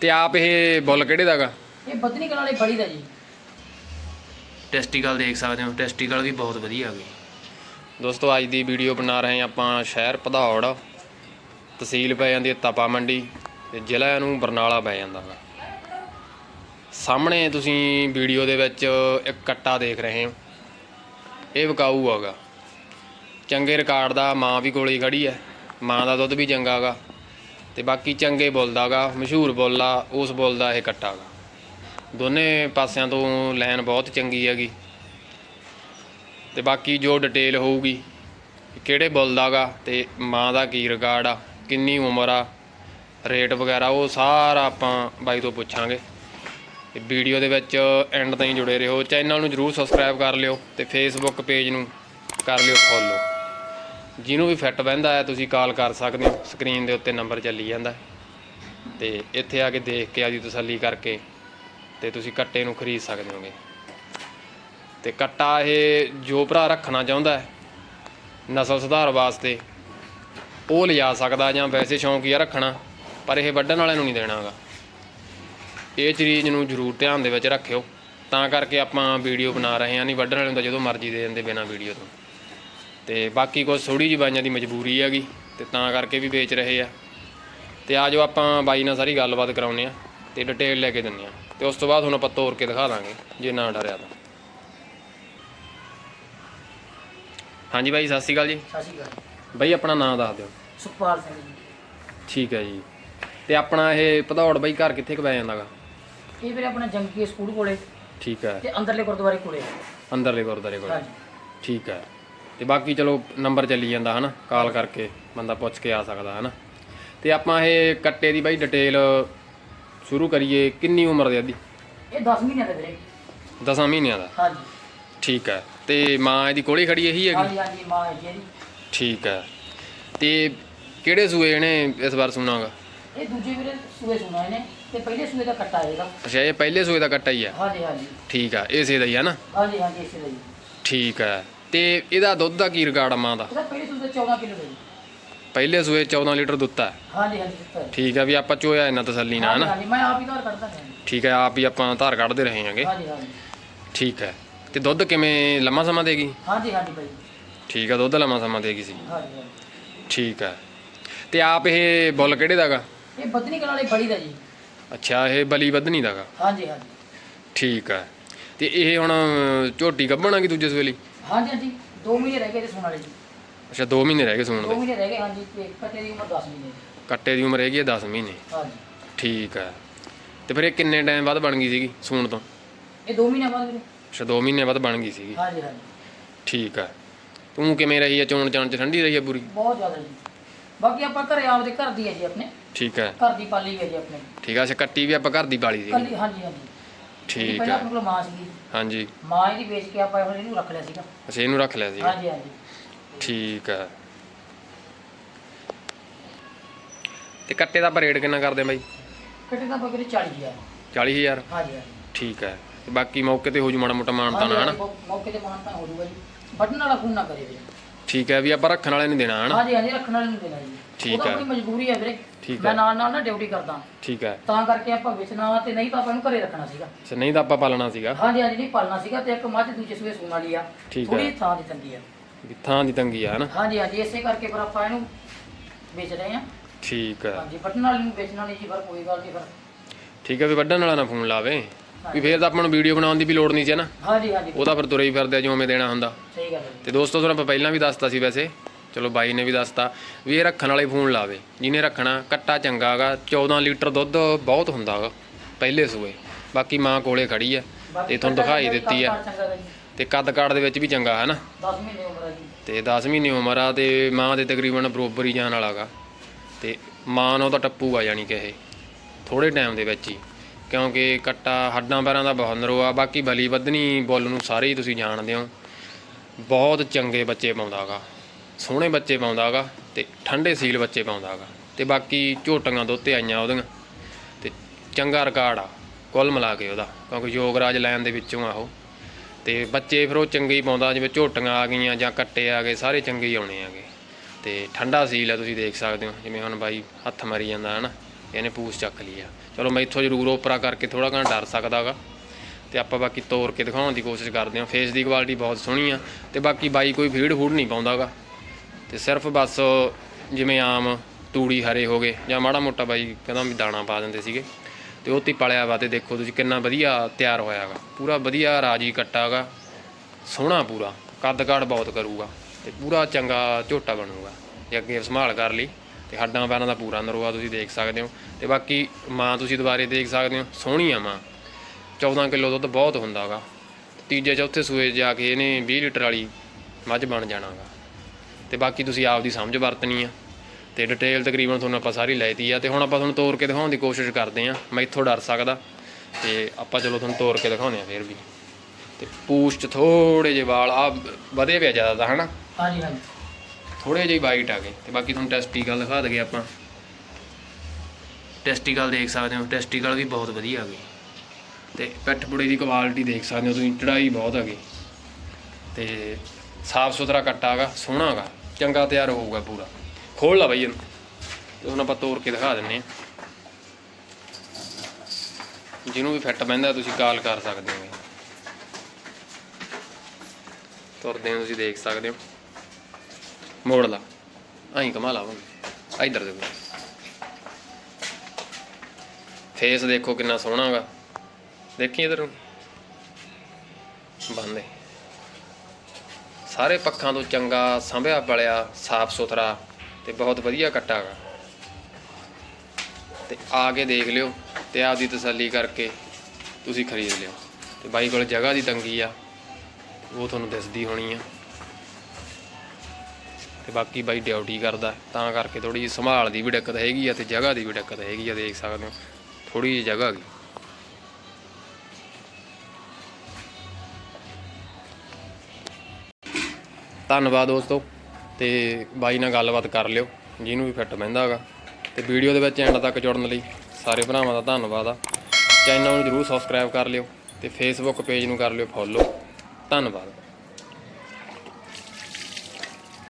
ਤੇ ਆਪ ਇਹ ਬੁੱਲ ਕਿਹੜੇ ਦਾਗਾ ਇਹ ਬਦਨੀ ਕਲ ਵਾਲੇ ਬੜੀ ਦਾ ਜੀ। ਟੈਸਟੀਕਲ ਦੇਖ ਸਕਦੇ ਹੋ ਟੈਸਟੀਕਲ ਵੀ ਬਹੁਤ ਵਧੀਆ ਹੈਗੇ। ਦੋਸਤੋ ਅੱਜ ਦੀ ਵੀਡੀਓ ਬਣਾ ਰਹੇ ਹਾਂ ਆਪਾਂ ਸ਼ਹਿਰ ਭਦੌੜ। ਤਹਿਸੀਲ ਪੈ ਜਾਂਦੀ ਹੈ ਤਪਾ ਮੰਡੀ ਤੇ ਜ਼ਿਲ੍ਹਾ ਨੂੰ ਬਰਨਾਲਾ ਪੈ ਜਾਂਦਾ ਗਾ। ਸਾਹਮਣੇ ਤੁਸੀਂ ਵੀਡੀਓ ਦੇ ਵਿੱਚ ਇੱਕ ਕੱਟਾ ਦੇਖ ਰਹੇ ਹੋ। ਇਹ ਵਿਕਾਊ ਹੈਗਾ। ਚੰਗੇ ਰਿਕਾਰਡ ਦਾ ਮਾਂ ਵੀ ਕੋਲੇ ਹੀ ਖੜੀ ਹੈ। ਮਾਂ ਦਾ ਦੁੱਧ ਵੀ ਚੰਗਾ ਗਾ। ਤੇ ਬਾਕੀ ਚੰਗੇ ਬੋਲਦਾ ਗਾ ਮਸ਼ਹੂਰ ਬੋਲਾ, ਉਸ ਬੋਲਦਾ ਇਹ ਕੱਟਾ ਗਾ ਦੋਨੇ ਪਾਸਿਆਂ ਤੋਂ ਲਾਈਨ ਬਹੁਤ ਚੰਗੀ ਹੈਗੀ। ਤੇ ਬਾਕੀ ਜੋ ਡਿਟੇਲ ਹੋਊਗੀ, ਕਿਹੜੇ ਬੁੱਲ ਗਾ ਤੇ ਮਾਂ ਦਾ ਕੀ ਰਿਕਾਰਡ ਆ, ਕਿੰਨੀ ਉਮਰ ਆ ਰੇਟ ਵਗੈਰਾ, ਉਹ ਸਾਰਾ ਆਪਾਂ ਬਾਈ ਤੋਂ ਪੁੱਛਾਂਗੇ। ਤੇ ਵੀਡੀਓ ਦੇ ਵਿੱਚ ਐਂਡ ਤਾਈਂ ਜੁੜੇ ਰਹੋ। ਚੈਨਲ ਨੂੰ ਜਰੂਰ ਸਬਸਕ੍ਰਾਈਬ ਕਰ ਲਿਓ ਤੇ ਫੇਸਬੁੱਕ ਪੇਜ ਨੂੰ ਕਰ ਲਿਓ ਫੋਲੋ ਜਿਹਨੂੰ ਵੀ ਫਿੱਟ ਬਹਿੰਦਾ ਹੈ, ਤੁਸੀਂ ਕਾਲ ਕਰ ਸਕਦੇ ਹੋ। ਸਕਰੀਨ ਦੇ ਉੱਤੇ ਨੰਬਰ ਚੱਲੀ ਜਾਂਦਾ ਹੈ। ਤੇ ਇੱਥੇ ਆ ਕੇ ਦੇਖ ਕੇ ਆਦੀ ਤਸੱਲੀ ਕਰਕੇ ਤੇ ਤੁਸੀਂ ਕੱਟੇ ਨੂੰ ਖਰੀਦ ਸਕਦੇ ਹੋਗੇ। ਤੇ ਕੱਟਾ ਇਹ ਜੋ ਭਰਾ ਰੱਖਣਾ ਚਾਹੁੰਦਾ ਹੈ ਨਸਲ ਸੁਧਾਰ ਵਾਸਤੇ, ਉਹ ਲਿਜਾ ਸਕਦਾ ਜਾਂ ਵੈਸੇ ਸ਼ੌਂਕੀਆ ਰੱਖਣਾ, ਪਰ ਇਹ ਵੱਢਣ ਵਾਲਿਆਂ ਨੂੰ ਨਹੀਂ ਦੇਣਾਗਾ ਇਹ ਚੀਜ਼ ਨੂੰ ਜ਼ਰੂਰ ਧਿਆਨ ਦੇ ਵਿੱਚ ਰੱਖਿਓ। ਤਾਂ ਕਰਕੇ ਆਪਾਂ ਵੀਡੀਓ ਬਣਾ ਰਹੇ ਹਾਂ, ਨਹੀਂ ਵੱਢਣ ਵਾਲਿਆਂ ਨੂੰ ਤਾਂ ਜਦੋਂ ਮਰਜ਼ੀ ਦੇ ਦਿੰਦੇ ਬਿਨਾਂ ਵੀਡੀਓ ਤੋਂ। ਤੇ ਬਾਕੀ ਕੁਝ ਥੋੜੀ ਜਿਹੀ ਬਾਈਆਂ ਦੀ ਮਜਬੂਰੀ ਹੈਗੀ ਤੇ ਤਾਂ ਕਰਕੇ ਵੀ ਵੇਚ ਰਹੇ ਆ। ਤੇ ਆ ਜਾਓ ਆਪਾਂ ਬਾਈ ਨਾਲ ਸਾਰੀ ਗੱਲਬਾਤ ਕਰਾਉਨੇ ਆ ਤੇ ਡਿਟੇਲ ਲੈ ਕੇ ਦਿੰਨੇ ਆ। ਤੇ ਉਸ ਤੋਂ ਬਾਅਦ ਹੁਣ ਆਪਾਂ ਤੋੜ ਕੇ ਦਿਖਾ ਦਾਂਗੇ ਜੇ ਨਾ ਡਰਿਆ ਤਾਂ। ਹਾਂਜੀ ਬਾਈ ਸਤਿ ਸ਼੍ਰੀ ਅਕਾਲ ਜੀ। ਸਤਿ ਸ਼੍ਰੀ ਅਕਾਲ ਬਾਈ ਆਪਣਾ ਨਾਮ ਦੱਸ ਦਿਓ। ਸੁਖਪਾਲ ਸਿੰਘ ਜੀ। ਠੀਕ ਹੈ ਜੀ। ਤੇ ਆਪਣਾ ਇਹ ਭਦੌੜ ਬਾਈ ਘਰ ਕਿੱਥੇ ਕੁ ਪੈ ਜਾਂਦਾਗਾ? ਇਹ ਵੀਰੇ ਆਪਣਾ ਜੰਗੀ ਸਕੂਲ ਕੋਲੇ ਠੀਕ ਹੈ। ਤੇ ਅੰਦਰਲੇ ਗੁਰਦੁਆਰੇ ਕੋਲੇ। ਅੰਦਰਲੇ ਗੁਰਦਾਰੇ ਕੋਲ। ਹਾਂਜੀ। ਠੀਕ ਹੈ। ਤੇ ਬਾਕੀ ਚਲੋ ਨੰਬਰ ਚੱਲੀ ਜਾਂਦਾ ਹਨਾ ਕਾਲ ਕਰਕੇ ਬੰਦਾ ਪੁੱਛ ਕੇ ਆ ਸਕਦਾ ਹਨਾ। ਤੇ ਆਪਾਂ ਇਹ ਕੱਟੇ ਦੀ ਬਾਈ ਡਿਟੇਲ ਸ਼ੁਰੂ ਕਰੀਏ ਕਿੰਨੀ ਉਮਰ ਦੇ ਅੱਧੀ? ਇਹ 10 ਮਹੀਨੇ ਦਾ ਵੀਰੇ। 10 ਮਹੀਨਿਆਂ ਦਾ? ਹਾਂਜੀ। ਠੀਕ ਹੈ ਤੇ ਮਾਂ ਇਹਦੀ ਕੋਲੇ ਖੜੀ ਇਹੀ ਹੈਗੀ? ਹਾਂਜੀ ਹਾਂਜੀ ਮਾਂ ਹੈ ਜੀ। ਇਹਦੀ। ਠੀਕ ਹੈ ਤੇ ਕਿਹੜੇ ਸੂਏ ਇਹਨੇ ਇਸ ਵਾਰ ਸੁਣਾਗਾ? ਇਹ ਦੂਜੇ ਵੀਰੇ ਸੂਏ ਸੁਣਾ ਇਹਨੇ ਤੇ ਪਹਿਲੇ ਸੂਏ ਦਾ ਕੱਟਾ ਇਹਦਾ। ਅੱਛਾ ਇਹ ਪਹਿਲੇ ਸੂਏ ਦਾ ਕੱਟਾ ਹੀ ਆ? ਹਾਂਜੀ ਹਾਂਜੀ। ਠੀਕ ਆ ਇਸੇ ਦਾ ਹੀ ਆ ਨਾ? ਹਾਂਜੀ ਹਾਂਜੀ ਇਸੇ ਦਾ ਠੀਕ ਹੈ ਤੇ ਇਹਦਾ ਦੁੱਧ ਦਾ ਕੀ ਰਿਕਾਰਡ ਆ ਮਾਂ ਦਾ? ਇਹਦਾ ਪਹਿਲੇ ਸੂਏ ਦਾ 14 ਕਿਲੋ ਦਾ ਜੀ ਪਹਿਲੇ ਸੂਏ 14 ਲੀਟਰ ਦੁੱਧ ਹੈ ਹਾਂਜੀ ਹਾਂਜੀ ਦਿੱਤਾ ਹੈ ਠੀਕ ਹੈ ਵੀ ਆਪਾਂ ਚੋਇਆ ਇਹਨਾਂ ਤਸੱਲੀ ਨਾਲ ਹਾਂਜੀ ਹਨਾ ਹਾਂਜੀ ਮੈਂ ਆਪ ਹੀ ਧਾਰ ਕੱਢਦਾ ਹਾਂ ਠੀਕ ਹੈ ਆਪ ਹੀ ਆਪਾਂ ਧਾਰ ਕੱਢਦੇ ਰਹੇ ਹਾਂਗੇ ਹਾਂਜੀ ਹਾਂਜੀ। ਠੀਕ ਹੈ ਤੇ ਦੁੱਧ ਕਿਵੇਂ ਲੰਮਾ ਸਮਾਂ ਦੇਗੀ ਹਾਂਜੀ ਹਾਂਜੀ ਭਾਈ। ਠੀਕ ਹੈ ਦੁੱਧ ਲੰਮਾ ਸਮਾਂ ਦੇਗੀ ਸੀ। ਹਾਂਜੀ ਹਾਂਜੀ। ਠੀਕ ਹੈ ਤੇ ਆਪ ਇਹ ਬੁੱਲ ਕਿਹੜੇ ਦਾਗਾ ਇਹ ਬਦਨੀ ਕਲ ਵਾਲੇ ਬੜੀ ਦਾ ਜੀ। ਅੱਛਾ ਇਹ ਬਲੀ ਵਧਣੀ ਦਾਗਾ ਹਾਂਜੀ ਹਾਂਜੀ। ਠੀਕ ਹੈ ਤੇ ਇਹ ਹੁਣ ਝੋਟੀ ਗੱਭਣਾਗੀ ਦੂਜੇ ਸਵੇਲੀ? ਹਾਂਜੀ ਹਾਂਜੀ। 2 ਮਹੀਨੇ ਰਹਿ ਗਏ ਤੇ ਸੁਣ ਵਾਲੇ ਜੀ। ਅੱਛਾ 2 ਮਹੀਨੇ ਰਹਿ ਗਏ ਸੂਣ 2 ਦੇ ਮਹੀਨੇ ਰਹਿ ਗਏ ਹਾਂਜੀ। ਤੇ ਕੱਟੇ ਦੀ ਉਮਰ 10 ਮਹੀਨੇ ਜੀ। ਕੱਟੇ ਦੀ ਉਮਰ ਹੈਗੀ ਹੈ 10 ਮਹੀਨੇ। ਹਾਂਜੀ। ਠੀਕ ਹੈ। ਤੇ ਫਿਰ ਇਹ ਕਿੰਨੇ ਟਾਈਮ ਬਾਅਦ ਬਣ ਗਈ ਸੀਗੀ ਸੂਣ ਤੋਂ? ਇਹ 2 ਮਹੀਨੇ ਬਾਅਦ ਵੀਰੇ ਅੱਛਾ 2 ਮਹੀਨੇ ਬਾਅਦ ਬਣ ਗਈ ਸੀਗੀ। ਹਾਂਜੀ ਹਾਂਜੀ। ਠੀਕ ਹੈ। ਤੂੰ ਕਿਵੇਂ ਰਹੀ ਹੈ? ਚੋਣ ਚਾਣ ਚ ਠੰਡੀ ਰਹੀ ਹੈ ਪੂਰੀ? ਬਹੁਤ ਜ਼ਿਆਦਾ ਜੀ। ਬਾਕੀ ਆਪਾਂ ਘਰੇ ਆਪਦੇ ਘਰ ਦੀ ਹੈ ਜੀ ਆਪਣੇ। ਠੀਕ ਹੈ। ਘਰ ਦੀ ਪਾਲੀ ਹੈ ਜੀ ਆਪਣੇ। ਠੀਕ ਹੈ ਅੱਛਾ ਕੱਟੀ ਵੀ ਆਪਾਂ ਘਰ ਦੀ ਬਾਲੀ ਸੀਗੀ। ਕੱਲੀ ਹਾਂਜੀ ਹਾਂਜੀ। ਠੀਕ ਪਹਿਲਾਂ ਹੈ ਆਪਣੇ ਕੋਲ ਮਾਂ ਸੀਗੀ। ਹਾਂਜੀ। ਮਾਂ ਇਹਦੀ ਵੇਚ ਕੇ ਆਪਾਂ ਇਹਨੂੰ ਰੱਖ ਲਿਆ ਸੀਗਾ। ਅੱਛਾ ਇਹਨੂੰ ਰੱਖ ਲਿਆ ਸੀਗਾ? ਹਾਂਜੀ ਹਾਂਜੀ। ਠੀਕ ਹੈ ਤੇ ਕੱਟੇ ਦਾ ਆਪਾਂ ਰੇਟ ਕਿੰਨਾ ਕਰਦੇ ਆ ਬਾਈ? ਕੱਟੇ ਦਾ ਬੱਕਰੀ 40 ਆ 40000 ਹਾਂਜੀ ਹਾਂਜੀ। ਠੀਕ ਹੈ ਤੇ ਬਾਕੀ ਮੌਕੇ ਤੇ ਹੋ ਜੂ ਮਾੜਾ ਮੋਟਾ ਮਾਨਤਾ ਹਾਂਜੀ, ਹਨਾ? ਮੌਕੇ ਤੇ ਮਾਨਤਾ ਹੋ ਜੂਗਾ ਜੀ। ਬਟਨ ਵਾਲਾ ਫੋਨ ਨਾ ਕਰੇ ਵੀਰੇ ਠੀਕ ਹੈ ਵੀ ਆਪਾਂ ਰੱਖਣ ਵਾਲੇ ਨੂੰ ਦੇਣਾ ਹਨਾ? ਹਾਂਜੀ ਹਾਂਜੀ ਰੱਖਣ ਵਾਲੇ ਨੂੰ ਦੇਣਾ ਜੀ। ਠੀਕ ਉਹਦਾ ਹੈ। ਆਪਣੀ ਮਜਬੂਰੀ ਹੈ ਵੀਰੇ। ਠੀਕ ਮੈਂ ਹੈ। ਨਾਲ ਨਾਲ ਨਾ ਡਿਊਟੀ ਕਰਦਾ। ਠੀਕ ਹੈ। ਤਾਂ ਕਰਕੇ ਆਪਾਂ ਵੇਚਣਾ ਤੇ ਨਹੀਂ ਤਾਂ ਆਪਾਂ ਇਹਨੂੰ ਘਰੇ ਰੱਖਣਾ ਸੀਗਾ। ਅੱਛਾ ਨਹੀਂ ਤਾਂ ਆਪਾਂ ਪਾਲਣਾ ਸੀਗਾ। ਹਾਂਜੀ ਹਾਂਜੀ ਨਹੀਂ ਪਾਲਣਾ ਸੀਗਾ ਤੇ ਇੱਕ ਮੱਝ ਦੂਜੇ ਸੂਏ ਸੂਣ ਵਾਲੀ ਆ। ਠੀਕ ਹੈ। ਥੋੜੀ ਥਾਂ ਦੀ ਤੰਗੀ ਆ। ਵੀ ਥਾਂ ਦੀ ਤੰਗੀ ਆ ਹਨਾ? ਹਾਂਜੀ ਹਾਂਜੀ ਇਸੇ ਕਰਕੇ ਫਿਰ ਆਪਾਂ ਇਹਨੂੰ ਵੇਚ ਰਹੇ ਹਾਂ। ਠੀਕ ਹੈ। ਹਾਂਜੀ ਬਟਨ ਵਾਲੀ ਨੂੰ ਵੇਚਣਾ ਨਹੀਂ ਜੀ ਫਿਰ ਕੋਈ ਗੱਲ ਨਹੀਂ ਫਿਰ। ਠੀਕ ਹੈ ਵੀ ਵੱਢਣ ਵਾਲਾ ਨਾ ਫੋਨ ਲਾਵੇ। ਵੀ ਫੇਰ ਤਾਂ ਆਪਾਂ ਨੂੰ ਵੀਡੀਓ ਬਣਾਉਣ ਦੀ ਵੀ ਲੋੜ ਨਹੀਂ ਸੀ ਨਾ? ਹਾਂਜੀ ਹਾਂਜੀ। ਉਹਦਾ ਫਿਰ ਤੁਰੇ ਹੀ ਫਿਰਦੇ ਆ ਜਿਵੇਂ ਦੇਣਾ ਹੁੰਦਾ। ਸਹੀ ਗੱਲ ਹੈ। ਤੇ ਦੋਸਤੋ ਤੁਹਾਨੂੰ ਆਪਾਂ ਪਹਿਲਾਂ ਵੀ ਦੱਸਤਾ ਸੀ ਵੈਸੇ। ਚਲੋ ਬਾਈ ਨੇ ਵੀ ਦੱਸਤਾ ਵੀ ਇਹ ਰੱਖਣ ਵਾਲੇ ਫੋਨ ਲਾਵੇ ਜਿਹਨੇ ਰੱਖਣਾ ਕੱਟਾ ਚੰਗਾ ਹੈਗਾ 14 ਲੀਟਰ ਦੁੱਧ ਬਹੁਤ ਹੁੰਦਾ ਹੈਗਾ ਪਹਿਲੇ ਸੂਏ। ਬਾਕੀ ਮਾਂ ਕੋਲੇ ਖੜੀ ਹੈ ਤੇ ਤੁਹਾਨੂੰ ਦਿਖਾਈ ਦਿੱਤੀ ਆ। ਜੀ। ਤੇ ਕੱਦ ਕਾੜ ਦੇ ਵਿੱਚ ਵੀ ਚੰਗਾ ਹੈ ਨਾ? 10 ਮਹੀਨੇ ਉਮਰ ਹੈ ਜੀ। ਤੇ 10 ਮਹੀਨੇ ਉਮਰ ਆ ਤੇ ਮਾਂ ਦੇ ਤਕਰੀਬਨ ਬਰੋਬਰ ਹੀ ਜਾਣ ਵਾਲਾਗਾ ਤੇ ਮਾਂ ਨੂੰ ਤਾਂ ਟੱਪੂਗਾ ਯਾਨੀ ਕਿ ਇਹ। ਥੋੜੇ ਟਾਈਮ ਦੇ ਵਿੱਚ ਹੀ। ਕਿਉਂਕਿ ਕੱਟਾ ਹੱਡਾਂ ਪੈਰਾਂ ਦਾ ਬਹੁਤ ਨਰੋ ਆ ਬਾਕੀ ਬਲੀ ਵਧਣੀ ਬੁੱਲ ਨੂੰ ਸਾਰੇ ਹੀ ਤੁਸੀਂ ਜਾਣਦੇ ਹੋ। ਬਹੁਤ ਚੰਗੇ ਬੱਚੇ ਪਾਉਂਦਾਗਾ, ਸੋਹਣੇ ਬੱਚੇ ਪਾਉਂਦਾਗਾ ਤੇ ਠੰਡੇ ਸੀਲ ਬੱਚੇ ਪਾਉਂਦਾਗਾ ਤੇ ਬਾਕੀ ਝੋਟੀਆਂ ਦੋਤੇ ਆਈਆਂ ਉਹਦੀਆਂ ਤੇ ਚੰਗਾ ਰਿਕਾਰਡ ਆ, ਕੁੱਲ ਮਿਲਾ ਕੇ ਉਹਦਾ, ਕਿਉਂਕਿ ਯੋਗਰਾਜ ਲਾਈਨ ਦੇ ਵਿੱਚੋਂ ਆ ਉਹ। ਤੇ ਬੱਚੇ ਫਿਰ ਉਹ ਚੰਗੇ ਹੀ ਪਾਉਂਦਾ, ਜਿਵੇਂ ਝੋਟੀਆਂ ਆ ਗਈਆਂ ਜਾਂ ਕੱਟੇ ਆ ਗਏ, ਸਾਰੇ ਚੰਗੇ ਹੀ ਆਉਣੇ ਆਗੇ ਤੇ ਠੰਡਾ ਸੀਲ ਆ, ਤੁਸੀਂ ਦੇਖ ਸਕਦੇ ਹੋ, ਜਿਵੇਂ ਹੁਣ ਬਾਈ ਹੱਥ ਮਾਰੀ ਜਾਂਦਾ ਹੈ ਨਾ ਇਹਨੇ ਪੂਛ ਚੱਕ ਲਈ ਆ। ਚਲੋ ਮੈਂ ਇੱਥੋਂ ਜ਼ਰੂਰ ਓਪਰਾ ਕਰਕੇ ਥੋੜਾ ਘਣਾ ਡਰ ਸਕਦਾਗਾ। ਤੇ ਆਪਾਂ ਬਾਕੀ ਤੋੜ ਕੇ ਦਿਖਾਉਣ ਦੀ ਕੋਸ਼ਿਸ਼ ਕਰਦੇ ਹਾਂ। ਫੇਸ ਦੀ ਕੁਆਲਿਟੀ ਬਹੁਤ ਸੋਹਣੀ ਆ ਤੇ ਬਾਕੀ ਬਾਈ ਕੋਈ ਫੀਡ ਫੂਡ ਨਹੀਂ ਪਾਉਂਦਾਗਾ। ਤੇ ਸਿਰਫ ਬਸ ਜਿਵੇਂ ਆਮ ਤੂੜੀ ਹਰੇ ਹੋ ਗਏ ਜਾਂ ਮਾੜਾ ਮੋਟਾ ਬਾਈ ਕਹਿੰਦਾ ਵੀ ਦਾਣਾ ਪਾ ਦਿੰਦੇ ਸੀਗੇ। ਤੇ ਉਹ ਤੇ ਪਲਿਆ ਵਾ ਤੇ ਦੇਖੋ ਤੁਸੀਂ ਕਿੰਨਾ ਵਧੀਆ ਤਿਆਰ ਹੋਇਆਗਾ। ਪੂਰਾ ਵਧੀਆ ਰਾਜੀ ਕੱਟਾਗਾ। ਸੋਹਣਾ ਪੂਰਾ। ਕੱਦ ਕਾਠ ਬਹੁਤ ਕਰੂਗਾ ਤੇ ਪੂਰਾ ਚੰਗਾ ਝੋਟਾ ਬਣੂਗਾ। ਜੇ ਅੱਗੇ ਸੰਭਾਲ ਕਰ ਲਈ। ਤੇ ਹੱਡਾਂ ਪੈਰਾਂ ਦਾ ਪੂਰਾ ਨਰੋਆ ਤੁਸੀਂ ਦੇਖ ਸਕਦੇ ਹੋ। ਤੇ ਬਾਕੀ ਮਾਂ ਤੁਸੀਂ ਦੁਬਾਰੇ ਦੇਖ ਸਕਦੇ ਹੋ, ਸੋਹਣੀ ਆ ਮਾਂ। 14 ਕਿਲੋ ਦੁੱਧ ਬਹੁਤ ਹੁੰਦਾ ਹੁੰਦਾਗਾ। ਤੀਜੇ, ਚੌਥੇ ਸੂਏ ਜਾ ਕੇ ਇਹਨੇ 20 ਲੀਟਰ ਵਾਲੀ ਮੱਝ ਬਣ ਜਾਣਾਗਾ। ਤੇ ਬਾਕੀ ਤੁਸੀਂ ਆਪ ਦੀ ਸਮਝ ਵਰਤਣੀ ਆ। ਤੇ ਡਿਟੇਲ ਤਕਰੀਬਨ ਤੁਹਾਨੂੰ ਆਪਾਂ ਸਾਰੀ ਲੈਤੀ ਆ। ਤੇ ਹੁਣ ਆਪਾਂ ਤੁਹਾਨੂੰ ਤੋਰ ਕੇ ਦਿਖਾਉਣ ਦੀ ਕੋਸ਼ਿਸ਼ ਕਰਦੇ ਆ। ਮੈਂ ਇੱਥੋਂ ਡਰ ਸਕਦਾ। ਤੇ ਆਪਾਂ ਚਲੋ ਤੁਹਾਨੂੰ ਤੋਰ ਕੇ ਦਿਖਾਉਂਦੇ ਆ ਫੇਰ ਵੀ। ਤੇ ਪੂਛ 'ਚ ਥੋੜੇ ਜਿਹੇ ਵਾਲ ਆ ਵਧੇ ਪਿਆ ਜ਼ਿਆਦਾ ਤਾਂ ਹਨਾ? ਹਾਂਜੀ ਹਾਂਜੀ। ਥੋੜੇ ਜਿਹੇ ਵਾਈਟ ਆ ਗਏ ਤੇ ਬਾਕੀ ਤੁਹਾਨੂੰ ਟੈਸਟੀਕਲ ਦਿਖਾ ਦਗੇ ਆਪਾਂ। ਟੈਸਟੀਕਲ ਦੇਖ ਸਕਦੇ ਹੋ ਟੈਸਟੀਕਲ ਵੀ ਬਹੁਤ ਵਧੀਆ ਆ ਗਏ ਤੇ ਪਿੱਠ ਪੁੜੇ ਦੀ ਕੁਆਲਿਟੀ ਦੇਖ ਸਕਦੇ ਹੋ ਤੁਸੀਂ, ਚੜਾਈ ਬਹੁਤ ਹੈਗੀ। ਤੇ ਸਾਫ਼ ਸੁਥਰਾ ਕੱਟਾ ਹੈਗਾ, ਸੋਹਣਾ ਹੈਗਾ, ਚੰਗਾ ਤਿਆਰ ਹੋਊਗਾ ਪੂਰਾ। ਖੋਲ ਲਾ ਬਾਈ ਇਹਨੂੰ, ਤੇ ਹੁਣ ਆਪਾਂ ਤੋੜ ਕੇ ਦਿਖਾ ਦਿੰਨੇ ਆ ਜਿਹਨੂੰ ਵੀ ਫਿੱਟ ਬਹਿੰਦਾ ਤੁਸੀਂ ਕਾਲ ਕਰ ਸਕਦੇ ਹੋ। ਤੁਰਦੇ ਹੋ ਤੁਸੀਂ ਦੇਖ ਸਕਦੇ ਹੋ। ਮੋੜ ਲਾ। ਐਂ ਕਮਾ ਲਾ ਹੁਣ ਇਧਰ ਦੇਖੋ। ਫੇਸ ਦੇਖੋ ਕਿੰਨਾ ਸੋਹਣਾ ਹੈਗਾ ਦੇਖੀ ਇਧਰ ਬੰਦੇ ਸਾਰੇ ਪੱਖਾਂ ਤੋਂ ਚੰਗਾ, ਸੰਭਿਆ ਬਲਿਆ, ਸਾਫ਼ ਸੁਥਰਾ ਤੇ ਬਹੁਤ ਵਧੀਆ ਕੱਟਾ ਹੈਗਾ ਤੇ ਆ ਕੇ ਦੇਖ ਲਿਓ ਤੇ ਆਪਦੀ ਤਸੱਲੀ ਕਰਕੇ ਤੁਸੀਂ ਖਰੀਦ ਲਿਓ। ਤੇ ਬਾਈ ਕੋਲ ਜਗ੍ਹਾ ਦੀ ਤੰਗੀ ਆ, ਉਹ ਤੁਹਾਨੂੰ ਦਿਸਦੀ ਹੋਣੀ ਆ। ਤੇ ਬਾਕੀ ਬਾਈ ਡਿਊਟੀ ਕਰਦਾ, ਤਾਂ ਕਰਕੇ ਥੋੜੀ ਜਿਹੀ ਸੰਭਾਲ ਦੀ ਵੀ ਦਿੱਕਤ ਹੈਗੀ ਆ ਤੇ ਜਗ੍ਹਾ ਦੀ ਵੀ ਦਿੱਕਤ ਹੈਗੀ ਆ, ਦੇਖ ਸਕਦੇ ਹੋ। ਥੋੜੀ ਜਿਹੀ ਜਗ੍ਹਾ ਹੈਗੀ ਧੰਨਵਾਦ ਦੋਸਤੋ, ਤੇ ਬਾਈ ਨਾਲ ਗੱਲਬਾਤ ਕਰ ਲਿਓ, ਜਿਹਨੂੰ ਵੀ ਫਿੱਟ ਬਹਿੰਦਾ ਹੈਗਾ। ਤੇ ਵੀਡੀਓ ਦੇ ਵਿੱਚ ਐਂਡ ਤੱਕ ਜੁੜਨ ਲਈ ਸਾਰੇ ਭਰਾਵਾਂ ਦਾ ਧੰਨਵਾਦ ਆ। ਚੈਨਲ ਨੂੰ ਜਰੂਰ ਸਬਸਕ੍ਰਾਈਬ ਕਰ ਲਿਓ ਤੇ ਫੇਸਬੁੱਕ ਪੇਜ ਨੂੰ ਕਰ ਲਿਓ ਫੋਲੋ ਧੰਨਵਾਦ।